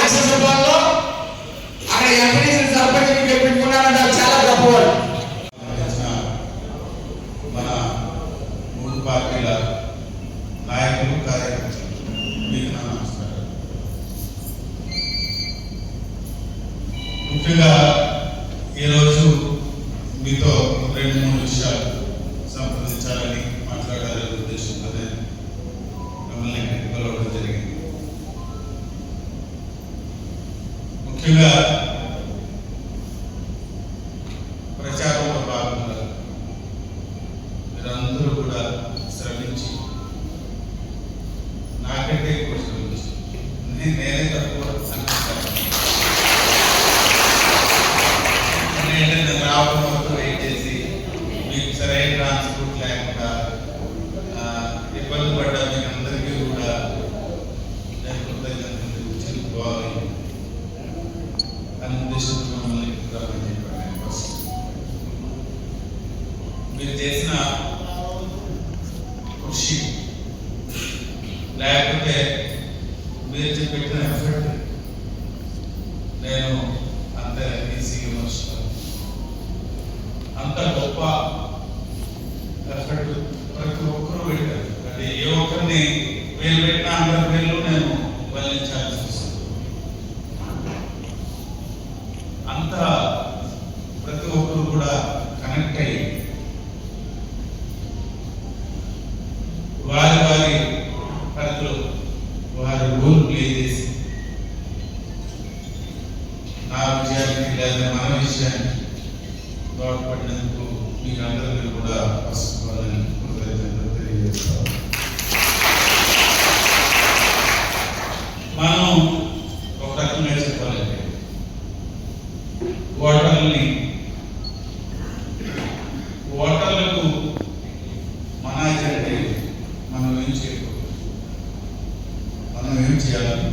రాజ్యసభలో అక్కడ ఎంపీసీ సర్పంచ్ పెట్టుకున్నారంటే వాళ్ళు చాలా గొప్పవాళ్ళు మన మూడు పార్టీల నాయకులు కార్యకర్తలు మీకు నా నమస్కారం ముఖ్యంగా ఈరోజు మీతో రెండు మూడు విషయాలు సంప్రదించాలని మాట్లాడాలనే ఉద్దేశంతోనే మిమ్మల్ని ఇక్కడికి పిలవడం జరిగింది. ముఖ్యంగా ప్రచారంలో భాగంగా మీరందరూ కూడా శ్రమించి నాకంటే ఎక్కువ శ్రమించి. నేనే తక్కువ అనిపిస్తాను నేనే నేను రావడం వరకు వెయిట్ చేసి మీకు సరైన ట్రాన్స్పోర్ట్ లేకుండా ఆ, ఇబ్బంది పడ్డ మీకు అందరికీ కూడా నేను కృతజ్ఞతలు చెల్లిపోవాలి అనే ఉద్దేశంతో మిమ్మల్ని రమ్మని చెప్పాను నేను ఫస్ట్ మీరు చేసిన కృషి లేకపోతే మీరు చెప్పిన ఎఫర్ట్ నేను అంత ఈజీగా అంత గొప్ప ఎఫర్ట్ ప్రతి ఒక్కరూ పెట్టారు. అంటే ఏ ఒక్కరిని పేరు పెట్టిన అందరి పేర్లు నేను వల్లించాల్సి వస్తుంది. అంత ప్రతి ఒక్కరు కూడా కనెక్ట్ అయ్యి వారి వారి పరిధిలో వారి రోల్ ప్లే చేసి నా విజయానికి లేదా మన విషయానికి తోడ్పడినందుకు మీకు అందరికీ కూడా ఫస్ట్ వాళ్ళని కృతజ్ఞతలు తెలియజేస్తాను మనం ఒక రకంగా చెప్పాలంటే ఓటర్ని ఓటర్లకు మనాయి అంటే మనం ఏం చేయకూడదు మనం ఏం చేయాలి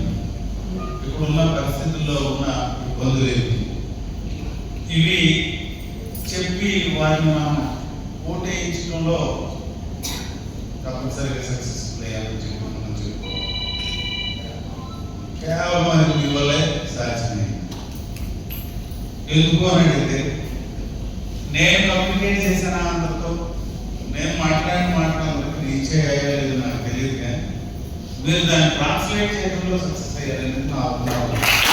ఇప్పుడున్న పరిస్థితుల్లో ఉన్న ఇబ్బందులు ఏంటి చెప్పి వారిని మనం ఓటేయించడంలో తప్పనిసరిగా సక్సెస్ఫుల్ అయ్యాలని చెప్పి మనం చెప్పుకోవాలి. కేవలం అది మీ వల్లే సాధ్యమైంది ఎందుకు అని అడిగితే నేను కమ్యూనికేట్ చేశాను అందరితో? నేను మాట్లాడిన మాట్లాడినందుకు రీచ్ అయ్యా లేదు నాకు తెలియదు కానీ మీరు దాన్ని ట్రాన్స్లేట్ చేయడంలో సక్సెస్ అయ్యారని నా అభిప్రాయం.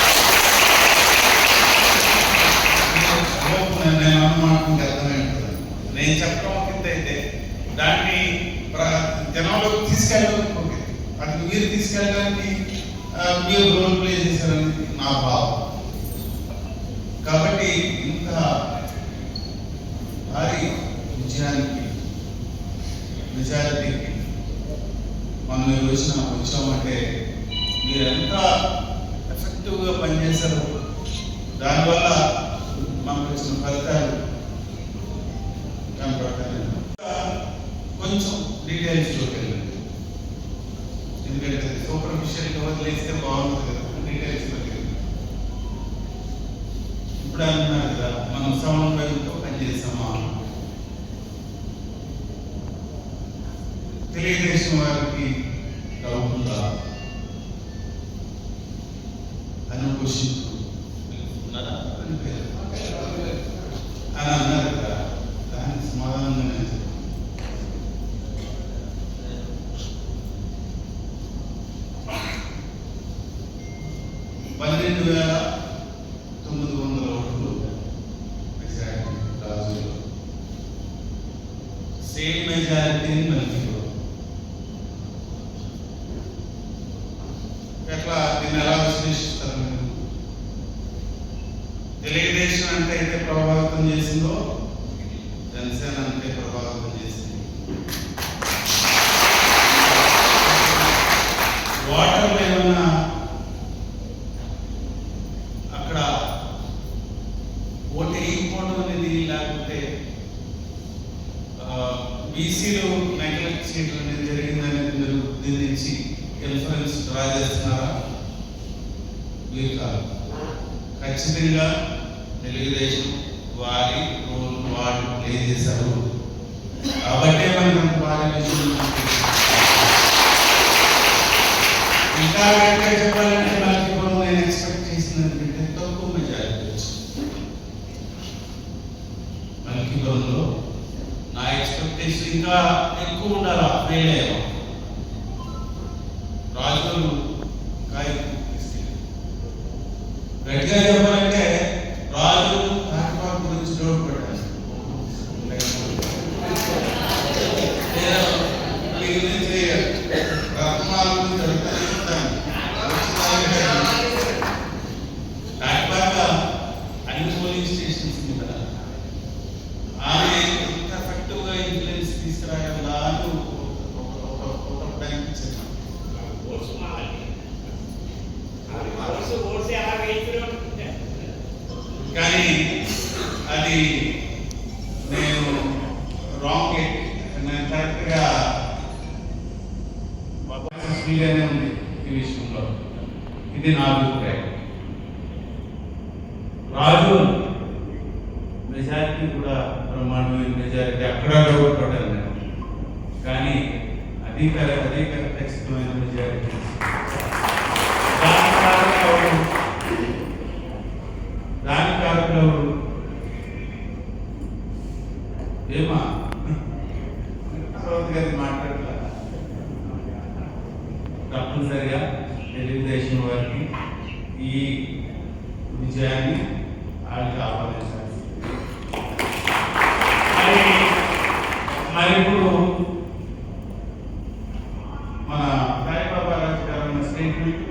నేను చెప్పడం ఒక అయితే దాన్ని జనంలోకి తీసుకెళ్ళాలనుకోండి అది మీరు తీసుకెళ్ళడానికి మీరు రోల్ ప్లే చేశారని నా భావం. కాబట్టి ఇంత భారీ విజయానికి మెజారిటీకి మనం ఈ రోజున వచ్చామంటే మీరు ఎంత ఎఫెక్టివ్గా పనిచేశారు దానివల్ల మనకు వచ్చిన ఫలితాలు దాని ప్రకారం. కొంచెం డీటెయిల్స్లోకి వెళ్ళండి ఎందుకంటే సూపర్ఫిషియల్గా వదిలేస్తే బాగుంటుంది కదా. డీటెయిల్స్లోకి వెళ్ళండి ఇప్పుడు అన్నారు కదా మనం సమన్వయంతో పనిచేసామా తెలుగుదేశం వారికి డౌట్ ఉందా? అని క్వశ్చన్ ఉన్నారా అని పేరు. అని అన్నారు కదా దానికి సమాధానం నేను చెప్పాను. పన్నెండు వేల తొమ్మిది వందల ఓట్లు మెజారిటీ రాజులు. సేమ్ మెజారిటీ మల్టీలో ఎట్లా దీన్ని ఎలా విశ్లేషిస్తారు మీరు? తెలుగుదేశం అంటే అయితే ప్రభావితం చేసిందో ఇది కాదు ఖచ్చితంగా తెలుగుదేశం వారి రోల్ వాళ్ళు ప్లే చేశారు. కాబట్టే మనం పార్లమెంట్ ఇంకా వెంటనే చెప్పాలంటే మనకి ఇప్పుడు నేను ఎక్స్పెక్ట్ చేసిన కంటే తక్కువ మెజారిటీ వచ్చింది మనకి భవన్లో నా ఎక్స్పెక్టేషన్ ఇంకా ఎక్కువ ఉండాలి అప్గ్రేడ్ అయ్యాం. రాజులు ఇంకా గట్టిగా చెప్పాలంటే రాజు కాకిపాక గురించి డౌట్ పడ్డారు లేదా మీ గురించి రత్నాల గురించి అడుగుతూనే ఉంటాను. అన్ని పోలీస్ స్టేషన్స్ కదా ఆమె ఎంత ఎఫెక్టివ్గా ఇన్ఫ్లుయెన్స్ తీసుకురాగలదా అని ఒక- ఒక- ఒక- ఒకప్పుడు అనిపించింది కానీ అది నేను రాంగ్ నేను కరెక్ట్గా ఫ్రీగానే ఉంది ఈ విషయంలో. ఇది నా అభిప్రాయం. రాజు మెజారిటీ కూడా బ్రహ్మాండమైన మెజారిటీ అక్కడ డౌట్ పడ్డాను నేను కానీ అధికార అధికార ఖచ్చితమైన మెజారిటీ. దాని కారణం దాని కారణం ఏమా? తర్వాత గారి మాట్లాడుతున్నారు తప్పనిసరిగా తెలుగుదేశం వారికి ఈ విజయాన్ని వాళ్ళకి ఆపాదించాలి మరి ఇప్పుడు మన సాయిబాబా రాజు గారు అన్న స్టేట్మెంట్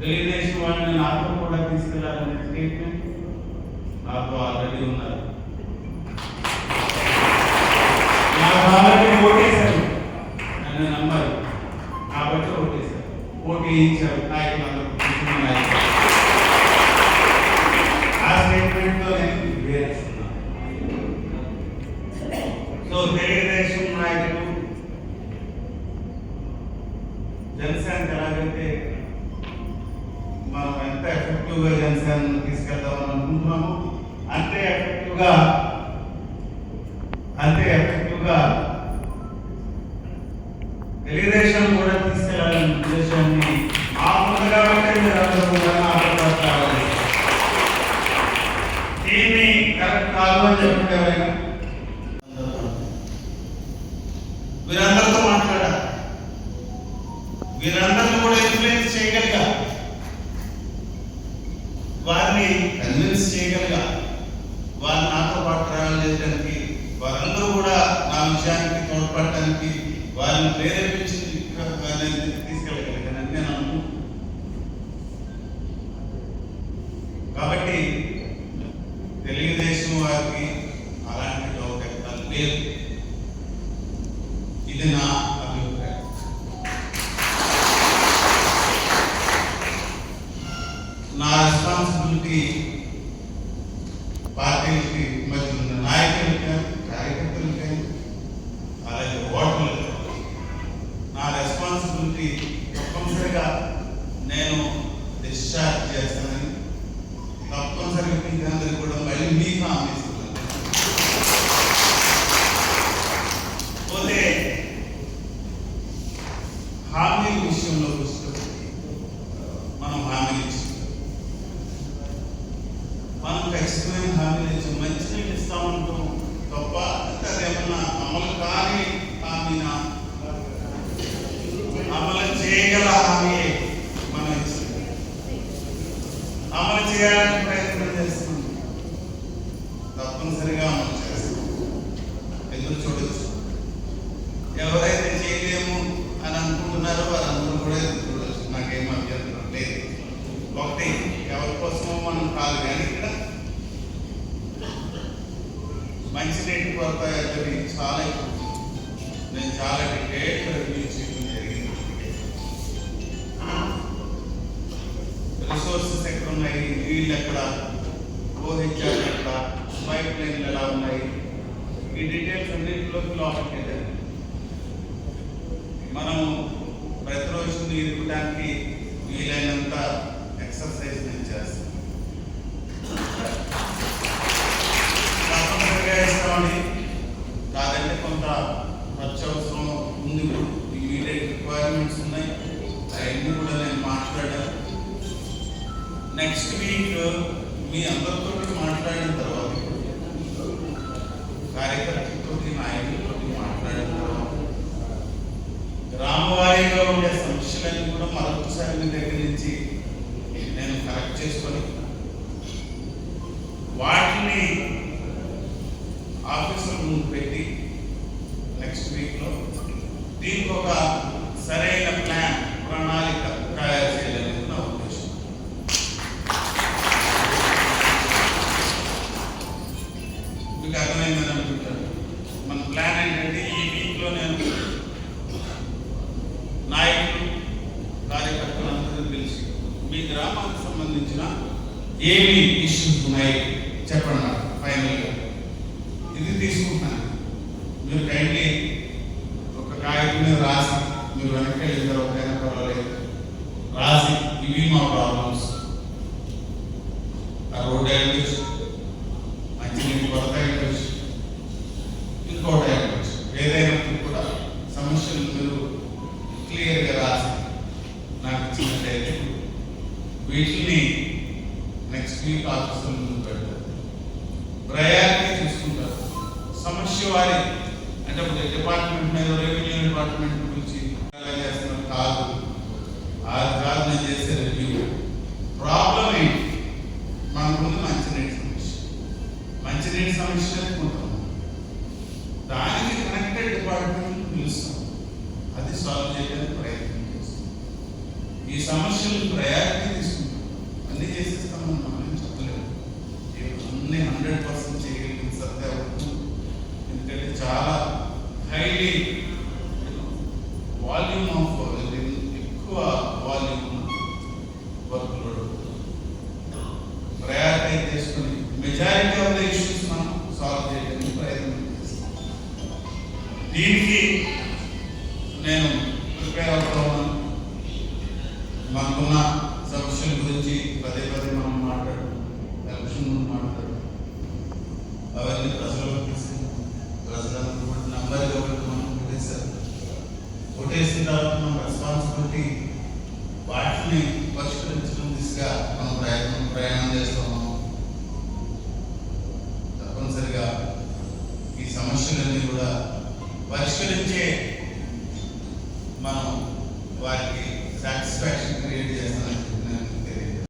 తెలుగుదేశం వాళ్ళని నాతో కూడా తీసుకెళ్ళాలనే స్టేట్మెంట్ నాతో ఆల్రెడీ ఉన్నారు. నాకు ఆల్రెడీ ఓటేశారు. నన్ను నమ్మారు. ఓటు వేయించారు నాయకులందరూ నాయకులు ఆ స్టేట్మెంట్తో నేను వేరేస్తున్నాను సో తెలుగుదేశం నాయకులు జనసేన ఎలాగైతే మనం ఎంత ఎఫెక్టివ్గా జనసేన తీసుకెళ్దామని అనుకుంటున్నాము అంతే ఎఫెక్టివ్గా అంతే ఎఫెక్టివ్గా తెలుగుదేశం కూడా తీసుకెళ్ళాలనే ఉద్దేశాన్ని ఆ ముందు కాబట్టి మీరు అందరూ కూడా ఆలోచించాలి దీన్ని కరెక్ట్ కాదు అని చెప్పారు ఆయన వీరందరూ మాట్లాడాలి వీరందరిని కూడా ఇన్ఫ్లుయెన్స్ చేయగలిగా వారిని కన్విన్స్ చేయగలిగా వారు నాతో పాటు ట్రావెల్ చేయడానికి వారందరూ కూడా నా విషయానికి తోడ్పడటానికి వారిని ప్రేరేపించి తీసుకెళ్ళగలిగానని నేను అనుకుంటున్నాను కాబట్టి తెలుగుదేశం వారికి అలాంటి డౌట్ ఎక్కడ లేదు ఇది నా అభిప్రాయం నా రెస్పాన్సిబిలిటీ పార్టీలకి మధ్య ఉన్న నాయకులకి కానీ కార్యకర్తలకి కానీ అలాగే ఓటర్లకు నా రెస్పాన్సిబిలిటీ తప్పనిసరిగా నేను డిశ్చార్జ్ చేస్తానని తప్పనిసరిగా మీకు అందరికీ కూడా మళ్ళీ మీకు హామీ ఇస్తున్నాను పోతే హామీ విషయంలో వస్తే మనం హామీలు ఇచ్చాం మనం ఖచ్చితమైన హామీలు ఇచ్చాం మంచినీళ్ళు ఇస్తామంటాం తప్ప అదేమన్నా అమలు కాని హామీనా అమలు చేయగల హామీ మనం ఇచ్చింది అమలు చేయాలని ప్రయత్నం చేస్తున్నాం. తప్పనిసరిగా అమలు చేస్తాం ఎదురు చూడొచ్చు. ఎవరైతే చేయలేము అని అనుకుంటున్నారో వారందరూ కూడా ఎదురు చూడొచ్చు. నాకేం అభ్యంతరం లేదు. ఒకటి ఎవరి కోసమో మనం కాదు కానీ మంచి మంచినీటి కొరత చాలా ఎక్కువ నేను చాలా డీటెయిల్ రివ్యూ చేయడం జరిగింది. రిసోర్సెస్ ఎక్కడ ఉన్నాయి? నీళ్ళు ఎక్కడ? ఓహెచ్ఆర్ ఎక్కడ? పైప్ లైన్లు ఎలా ఉన్నాయి? ఈ డీటెయిల్స్ అన్నింటిలోకి లోపలికి వెళ్ళాలి మనం ప్రతిరోజు నీరు ఇవ్వడానికి వీలైనంత ఎక్సర్సైజ్ నేను నెక్స్ట్ వీక్ మీ అందరితో మాట్లాడిన తర్వాత కార్యకర్తలతో నాయకులతో మాట్లాడిన తర్వాత గ్రామవారీగా ఉండే సమస్యలన్నీ కూడా మరొకసారి మీ దగ్గర నుంచి నేను కరెక్ట్ చేసుకొని వాటిని ఆఫీసు ముందు పెట్టి నెక్స్ట్ వీక్లో దీనికి ఒక సరైన ప్లాన్ సంబంధించిన ఏమి ఇష్యూస్ ఉన్నాయి చెప్పండి ఫైనల్గా ఇది తీసుకుంటున్నాను. మీరు కైండ్లీ ఒక కాగితం మీద రాసి మీరు వెనక్కి వెళ్ళిన తర్వాత అయినా పర్వాలేదు. రాసి ఇవి మా ప్రాబ్లమ్స్ ఆ రోడ్ అయ్యొచ్చు మంచినీటి కొరత అయ్యొచ్చు ఇంకోటి అయ్యొచ్చు ఏదైనప్పుడు కూడా సమస్యలు మీరు క్లియర్గా రాసి వీటిని నెక్స్ట్ వీక్ ఆఫీసుల ముందు పెడతారు. ప్రయారిటీ చూసుకుంటారు సమస్య వారి అంటే ఒక డిపార్ట్మెంట్ మీద రెవెన్యూ డిపార్ట్మెంట్ గురించి ఎలా కాదు. అది కాదు నేను చేసే రెవెన్యూ ప్రాబ్లం ఏంటి? మనకుంది మంచినీటి సమస్య. మంచినీటి సమస్య కొంటాం దానికి కనెక్టెడ్ డిపార్ట్మెంట్ పిలుస్తాం. అది సాల్వ్ చేయడానికి ప్రయత్నం చేస్తాం. ఈ సమస్యలు ప్రయారిటీ చేసిన తర్వాత రెస్పాన్సిబిలిటీ వాటిని పరిష్కరించడం దిశగా